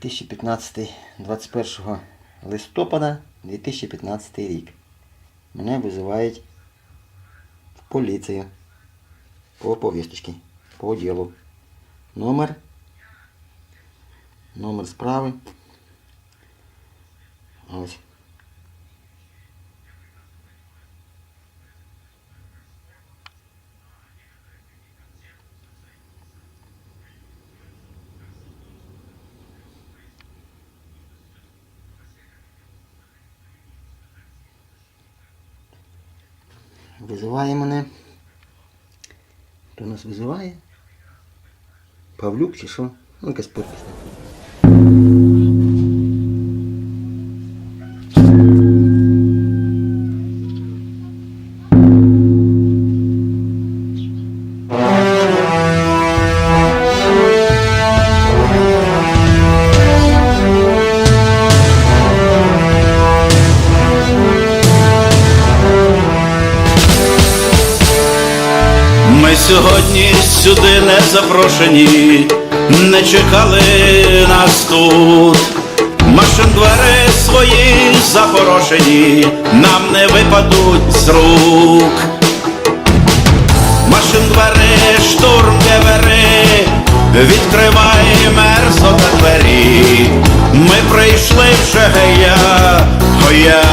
2015, 21 листопада 2015 рік. Мене визивають в поліцію по повісточці, по ділу. Номер. Номер справи. Ось. Визиває мене. Хто нас визиває? Павлюк чи що? Ну, якась подпись. Сюди не запрошені, не чекали нас тут. Машин двері свої запорошені, нам не випадуть з рук. Машин двері, штурм двері, відкривай мерзота двері. Ми прийшли вже гея, гоя.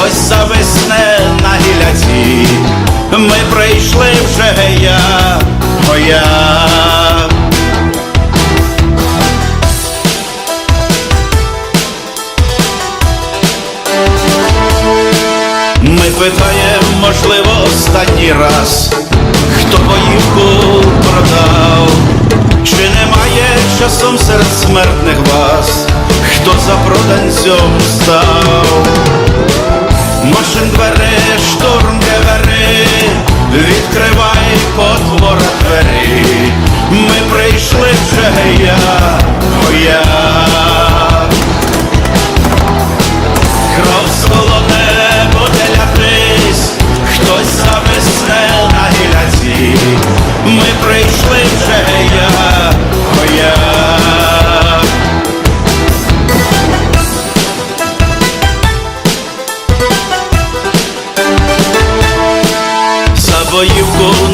Хтось зависне на гіляці. Ми прийшли вже гея, моя. Ми питаємо, можливо, останній раз, хто боївку продав, чи немає часом серед смертних вас, хто за проданцем став? Машин дворе, двери, відкривай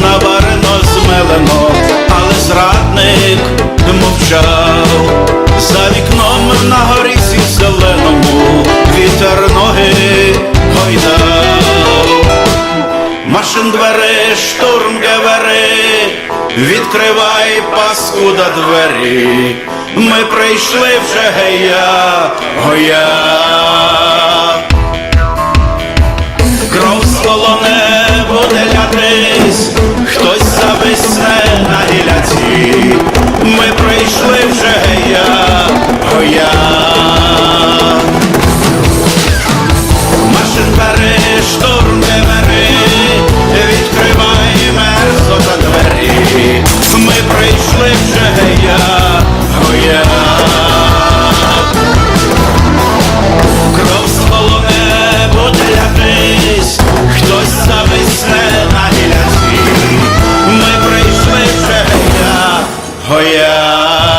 наварено змелено, але зрадник мовчав. За вікном на горі сі зеленому вітер ноги гойдав. Машин двери, штурм гевери, відкривай паскуда двері. Ми прийшли вже гея, гоя. Кров солоне буде лятись, гіляці.